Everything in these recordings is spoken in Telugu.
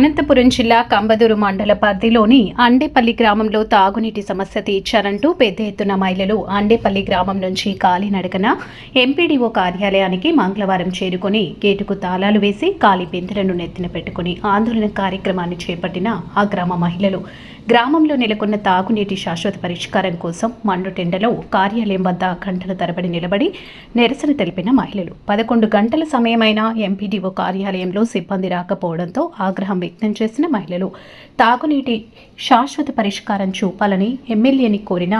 అనంతపురం జిల్లా కంబదూరు మండల పరిధిలోని అండేపల్లి గ్రామంలో తాగునీటి సమస్య తీర్చారంటూ పెద్ద ఎత్తున మహిళలు అండేపల్లి గ్రామం నుంచి కాలినడకన ఎంపీడీఓ కార్యాలయానికి మంగళవారం చేరుకుని గేటుకు తాళాలు వేసి ఖాళీ బిందెలను నెత్తిన పెట్టుకుని ఆందోళన కార్యక్రమాన్ని చేపట్టిన ఆ గ్రామ మహిళలు. గ్రామంలో నెలకొన్న తాగునీటి శాశ్వత పరిష్కారం కోసం మండుటెండలో కార్యాలయం వద్ద గంటల తరబడి నిలబడి నిరసన తెలిపిన మహిళలు. పదకొండు గంటల సమయమైన ఎంపీడీఓ కార్యాలయంలో సిబ్బంది రాకపోవడంతో ఆగ్రహం వ్యక్తం చేసిన మహిళలు తాగునీటి శాశ్వత పరిష్కారం చూపాలని ఎమ్మెల్యేని కోరిన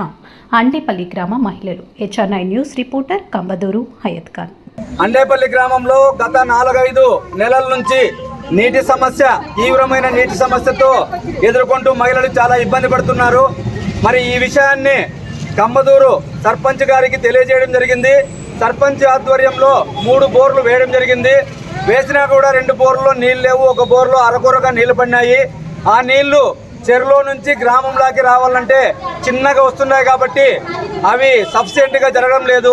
అండేపల్లి గ్రామ మహిళలు. HR nine news reporter Kambadur Hayat Khan. Andepalli గ్రామంలో గత నాలుగైదు నెలల నుంచి నీటి సమస్య తీవ్రమైన నీటి సమస్యతో ఎదుర్కొంటూ మహిళలు చాలా ఇబ్బంది పడుతున్నారు. మరి ఈ విషయాన్ని కంబదూరు సర్పంచ్ గారికి తెలియజేయడం జరిగింది. సర్పంచ్ ఆధ్వర్యంలో మూడు బోర్లు వేయడం జరిగింది. వేసినా కూడా రెండు బోర్లో నీళ్ళు లేవు ఒక బోర్లో అరకొరగా నీళ్ళు పడినాయి. ఆ నీళ్ళు చెరులో నుంచి గ్రామంలోకి రావాలంటే చిన్నగా వస్తున్నాయి కాబట్టి అవి సఫిషియెంట్గా జరగడం లేదు.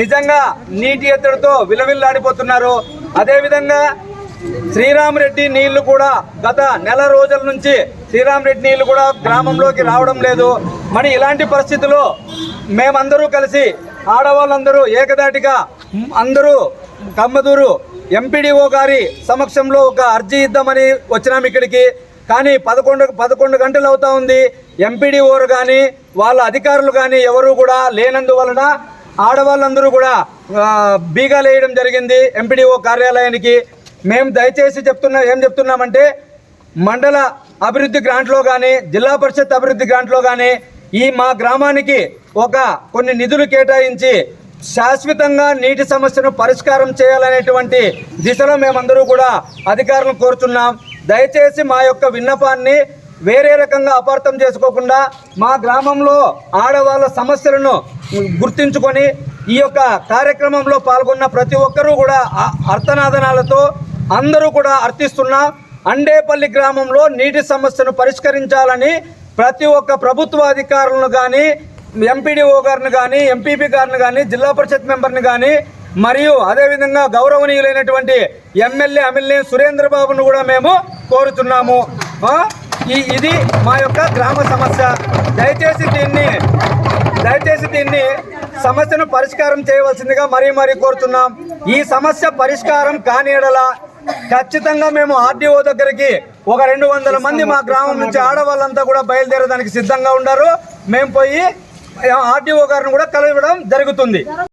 నిజంగా నీటి ఎత్తడితో విలవిల్లాడిపోతున్నారు. అదేవిధంగా శ్రీరామరెడ్డి నీళ్ళు కూడా గత నెల రోజుల నుంచి శ్రీరామరెడ్డి నీళ్ళు కూడా గ్రామంలోకి రావడం లేదు. మరి ఇలాంటి పరిస్థితుల్లో మేమందరూ కలిసి ఆడవాళ్ళందరూ ఏకదాటిగా అందరూ కమ్మదూరు ఎంపీడీఓ గారి సమక్షంలో ఒక అర్జీ ఇద్దామని వచ్చినాం ఇక్కడికి. కానీ పదకొండు పదకొండు గంటలు అవుతా ఉంది. ఎంపీడీఓరు కానీ వాళ్ళ అధికారులు కానీ ఎవరు కూడా లేనందువలన ఆడవాళ్ళందరూ కూడా ఆ, బీగాలు వేయడం జరిగింది ఎంపీడీఓ కార్యాలయానికి. మేము దయచేసి చెప్తున్నా ఏం చెప్తున్నామంటే మండల అభివృద్ధి గ్రాంట్లో కానీ జిల్లా పరిషత్ అభివృద్ధి గ్రాంట్లో కానీ ఈ మా గ్రామానికి ఒక కొన్ని నిధులు కేటాయించి శాశ్వతంగా నీటి సమస్యను పరిష్కారం చేయాలనేటువంటి దిశలో మేమందరూ కూడా అధికారులను కోరుతున్నాం. దయచేసి మా యొక్క విన్నపాన్ని వేరే రకంగా అపార్థం చేసుకోకుండా మా గ్రామంలో ఆడవాళ్ళ సమస్యలను గుర్తించుకొని ఈ యొక్క కార్యక్రమంలో పాల్గొన్న ప్రతి ఒక్కరూ కూడా అర్థనాదనాలతో అందరూ కూడా అర్థిస్తున్న అండేపల్లి గ్రామంలో నీటి సమస్యను పరిష్కరించాలని ప్రతి ఒక్క ప్రభుత్వ అధికారులను కానీ ఎంపీడీఓ గారిని కానీ ఎంపీపీ గారిని కానీ జిల్లా పరిషత్ మెంబర్ని కానీ మరియు అదేవిధంగా గౌరవనీయులైనటువంటి ఎమ్మెల్యే ఎమ్మెల్యే సురేంద్ర బాబును కూడా మేము కోరుతున్నాము. ఈ ఇది మా యొక్క గ్రామ సమస్య. దయచేసి దీన్ని దయచేసి దీన్ని సమస్యను పరిష్కారం చేయవలసిందిగా మరీ మరీ కోరుతున్నాం. ఈ సమస్య పరిష్కారం కానిడలా ఎడల ఖచ్చితంగా మేము ఆర్డీఓ దగ్గరికి ఒక రెండు వందల మంది మా గ్రామం నుంచి ఆడవాళ్ళంతా కూడా బయలుదేరడానికి సిద్ధంగా ఉన్నారు మేము పోయి ఆర్డీఓ గారిని కూడా కలవడం జరుగుతుంది.